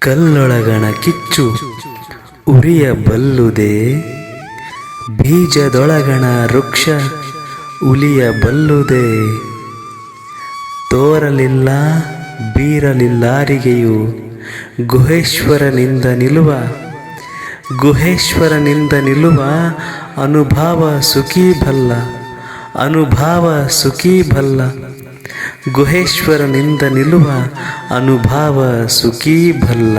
ಕಲ್ಲೊಳಗಣ ಕಿಚ್ಚು ಉರಿಯ ಬಲ್ಲುದೆ. ಬೀಜದೊಳಗಣ ವೃಕ್ಷ ಉಲಿಯ ಬಲ್ಲುದೆ. ತೋರಲಿಲ್ಲ ಬೀರಲಿಲ್ಲಾರಿಗೆಯು ಗುಹೇಶ್ವರನಿಂದ ನಿಲ್ಲುವ ಗುಹೇಶ್ವರನಿಂದ ನಿಲ್ಲುವ ಅನುಭಾವ ಸುಖೀ ಬಲ್ಲ ಅನುಭಾವ ಸುಖೀ ಬಲ್ಲ ಗುಹೇಶ್ವರನಿಂದ ನಿಲ್ಲುವ ಅನುಭಾವ ಸುಖೀ ಬಲ್ಲ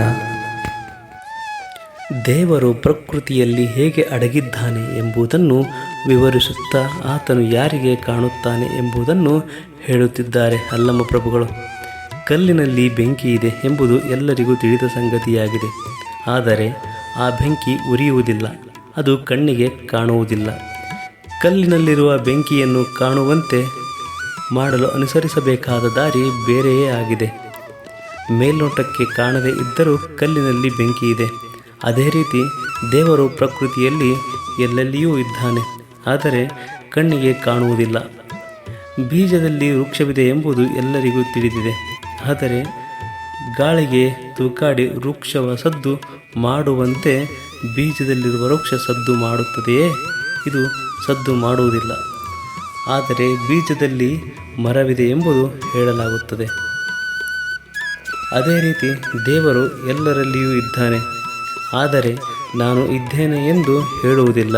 ದೇವರು ಪ್ರಕೃತಿಯಲ್ಲಿ ಹೇಗೆ ಅಡಗಿದ್ದಾನೆ ಎಂಬುದನ್ನು ವಿವರಿಸುತ್ತಾ ಆತನು ಯಾರಿಗೆ ಕಾಣುತ್ತಾನೆ ಎಂಬುದನ್ನು ಹೇಳುತ್ತಿದ್ದಾರೆ ಅಲ್ಲಮ್ಮ ಪ್ರಭುಗಳು. ಕಲ್ಲಿನಲ್ಲಿ ಬೆಂಕಿ ಇದೆ ಎಂಬುದು ಎಲ್ಲರಿಗೂ ತಿಳಿದ ಸಂಗತಿಯಾಗಿದೆ. ಆದರೆ ಆ ಬೆಂಕಿ ಉರಿಯುವುದಿಲ್ಲ, ಅದು ಕಣ್ಣಿಗೆ ಕಾಣುವುದಿಲ್ಲ. ಕಲ್ಲಿನಲ್ಲಿರುವ ಬೆಂಕಿಯನ್ನು ಕಾಣುವಂತೆ ಮಾಡಲು ಅನುಸರಿಸಬೇಕಾದ ದಾರಿ ಬೇರೆಯೇ ಆಗಿದೆ. ಮೇಲ್ನೋಟಕ್ಕೆ ಕಾಣದೇ ಇದ್ದರೂ ಕಲ್ಲಿನಲ್ಲಿ ಬೆಂಕಿ ಇದೆ. ಅದೇ ರೀತಿ ದೇವರು ಪ್ರಕೃತಿಯಲ್ಲಿ ಎಲ್ಲೆಲ್ಲಿಯೂ ಇದ್ದಾನೆ. ಆದರೆ ಕಣ್ಣಿಗೆ ಕಾಣುವುದಿಲ್ಲ. ಬೀಜದಲ್ಲಿ ವೃಕ್ಷವಿದೆ ಎಂಬುದು ಎಲ್ಲರಿಗೂ ತಿಳಿದಿದೆ. ಆದರೆ ಗಾಳಿಗೆ ತೂಕಾಡಿ ವೃಕ್ಷವ ಸದ್ದು ಮಾಡುವಂತೆ ಬೀಜದಲ್ಲಿರುವ ವೃಕ್ಷ ಸದ್ದು ಮಾಡುತ್ತದೆಯೇ? ಇದು ಸದ್ದು ಮಾಡುವುದಿಲ್ಲ. ಆದರೆ ಬೀಜದಲ್ಲಿ ಮರವಿದೆ ಎಂಬುದು ಹೇಳಲಾಗುತ್ತದೆ. ಅದೇ ರೀತಿ ದೇವರು ಎಲ್ಲರಲ್ಲಿಯೂ ಇದ್ದಾನೆ. ಆದರೆ ನಾನು ಇದ್ದೇನೆ ಎಂದು ಹೇಳುವುದಿಲ್ಲ.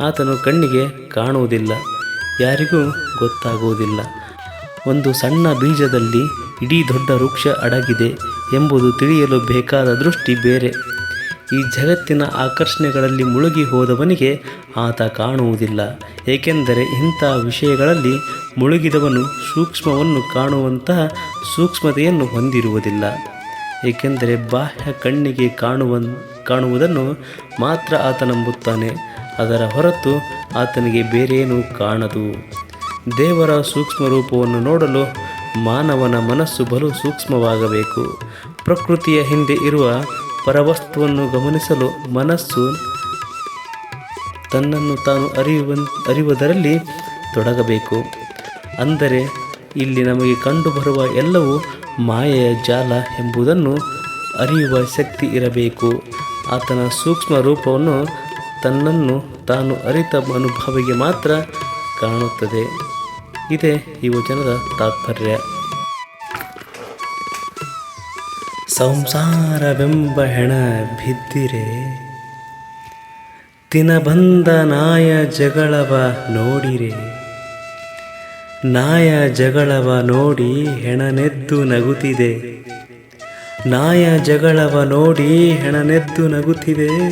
ಆತನು ಕಣ್ಣಿಗೆ ಕಾಣುವುದಿಲ್ಲ. ಯಾರಿಗೂ ಗೊತ್ತಾಗುವುದಿಲ್ಲ. ಒಂದು ಸಣ್ಣ ಬೀಜದಲ್ಲಿ ಇಡೀ ದೊಡ್ಡ ವೃಕ್ಷ ಅಡಗಿದೆ ಎಂಬುದು ತಿಳಿಯಲು ಬೇಕಾದ ದೃಷ್ಟಿ ಬೇರೆ. ಈ ಜಗತ್ತಿನ ಆಕರ್ಷಣೆಗಳಲ್ಲಿ ಮುಳುಗಿ ಹೋದವನಿಗೆ ಆತ ಕಾಣುವುದಿಲ್ಲ. ಏಕೆಂದರೆ ಇಂಥ ವಿಷಯಗಳಲ್ಲಿ ಮುಳುಗಿದವನು ಸೂಕ್ಷ್ಮವನ್ನು ಕಾಣುವಂತಹ ಸೂಕ್ಷ್ಮತೆಯನ್ನು ಹೊಂದಿರುವುದಿಲ್ಲ. ಏಕೆಂದರೆ ಬಾಹ್ಯ ಕಣ್ಣಿಗೆ ಕಾಣುವ ಕಾಣುವುದನ್ನು ಮಾತ್ರ ಆತ ನಂಬುತ್ತಾನೆ. ಅದರ ಹೊರತು ಆತನಿಗೆ ಬೇರೇನೂ ಕಾಣದು. ದೇವರ ಸೂಕ್ಷ್ಮ ರೂಪವನ್ನು ನೋಡಲು ಮಾನವನ ಮನಸ್ಸು ಬಲು ಸೂಕ್ಷ್ಮವಾಗಬೇಕು. ಪ್ರಕೃತಿಯ ಹಿಂದೆ ಇರುವ ಪರವಸ್ತುವನ್ನು ಗಮನಿಸಲು ಮನಸ್ಸು ತನ್ನನ್ನು ತಾನು ಅರಿಯುವ ಅರಿಯುವುದರಲ್ಲಿ ತೊಡಗಬೇಕು. ಅಂದರೆ ಇಲ್ಲಿ ನಮಗೆ ಕಂಡುಬರುವ ಎಲ್ಲವೂ ಮಾಯೆಯ ಜಾಲ ಎಂಬುದನ್ನು ಅರಿಯುವ ಶಕ್ತಿ ಇರಬೇಕು. ಆತನ ಸೂಕ್ಷ್ಮ ರೂಪವನ್ನು ತನ್ನನ್ನು ತಾನು ಅರಿತ ಅನುಭವಿಗೆ ಮಾತ್ರ ಕಾಣುತ್ತದೆ. ಇದೇ ಈ ವಚನದ ತಾತ್ಪರ್ಯ. ಸಂಸಾರವೆಂಬ ಹೆಣ ಬಿದ್ದಿರೆ. ದಿನಬಂದ ನಾಯ ಜಗಳವ ನೋಡಿರೆ. ನಾಯ ಜಗಳವ ನೋಡಿ ಹೆಣನೆದ್ದು ನಗುತ್ತಿದೆ. ನಾಯ ಜಗಳವ ನೋಡಿ ಹೆಣನೆದ್ದು ನಗುತ್ತಿದೆ.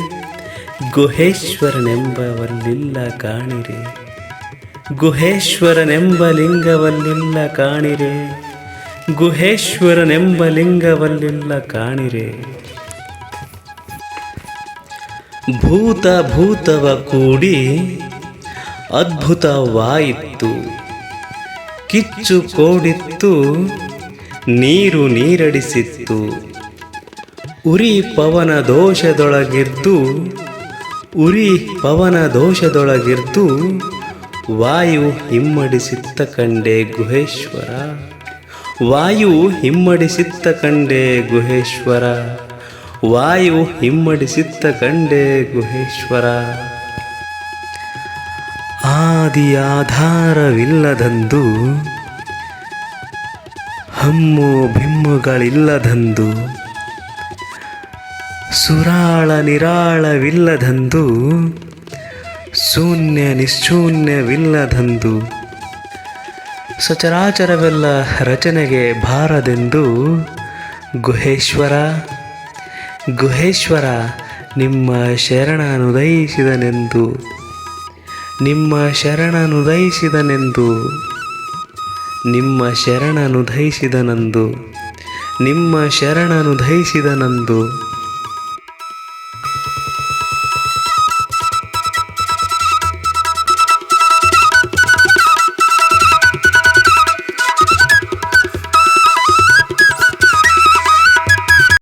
ಗುಹೇಶ್ವರನೆಂಬವಲ್ಲಿಲ್ಲ ಕಾಣಿರೆ. ಗುಹೇಶ್ವರನೆಂಬ ಲಿಂಗವಲ್ಲಿಲ್ಲ ಕಾಣಿರೆ. ಗುಹೇಶ್ವರನೆಂಬ ಲಿಂಗವಲ್ಲಿಲ್ಲ ಕಾಣಿರೆ. ಭೂತ ಭೂತವ ಕೂಡಿ ಅದ್ಭುತವಾಯಿತು ಕಿಚ್ಚು ಕೋಡಿತ್ತು, ನೀರು ನೀರಡಿಸಿತ್ತು. ಉರಿ ಪವನ ದೋಷದೊಳಗಿದ್ದು ಉರಿ ಪವನ ದೋಷದೊಳಗಿದ್ದು ವಾಯು ಹಿಮ್ಮಡಿಸಿತ್ತ ಕಂಡೆ ಗುಹೇಶ್ವರ. ವಾಯು ಹಿಮ್ಮಡಿಸಿತ್ತ ಕಂಡೆ ಗುಹೇಶ್ವರ. ವಾಯು ಹಿಮ್ಮಡಿಸಿತ್ತ ಕಂಡೆ ಗುಹೇಶ್ವರ. ಆದಿ ಆಧಾರವಿಲ್ಲದಂದು ಹಮ್ಮು ಭಿಮ್ಮುಗಳಿಲ್ಲದಂದು, ಸುರಾಳ ನಿರಾಳವಿಲ್ಲದಂದು, ಶೂನ್ಯ ನಿಶೂನ್ಯವಿಲ್ಲದಂದು ಸಚರಾಚರವೆಲ್ಲ ರಚನೆಗೆ ಭಾರದೆಂದು ಗುಹೇಶ್ವರ. ಗುಹೇಶ್ವರ ನಿಮ್ಮ ಶರಣನುದಯಿಸಿದನೆಂದು. ನಿಮ್ಮ ಶರಣನುದಯಿಸಿದನೆಂದು. ನಿಮ್ಮ ಶರಣನುದಯಿಸಿದನಂದು. ನಿಮ್ಮ ಶರಣನುದಯಿಸಿದನೆಂದು.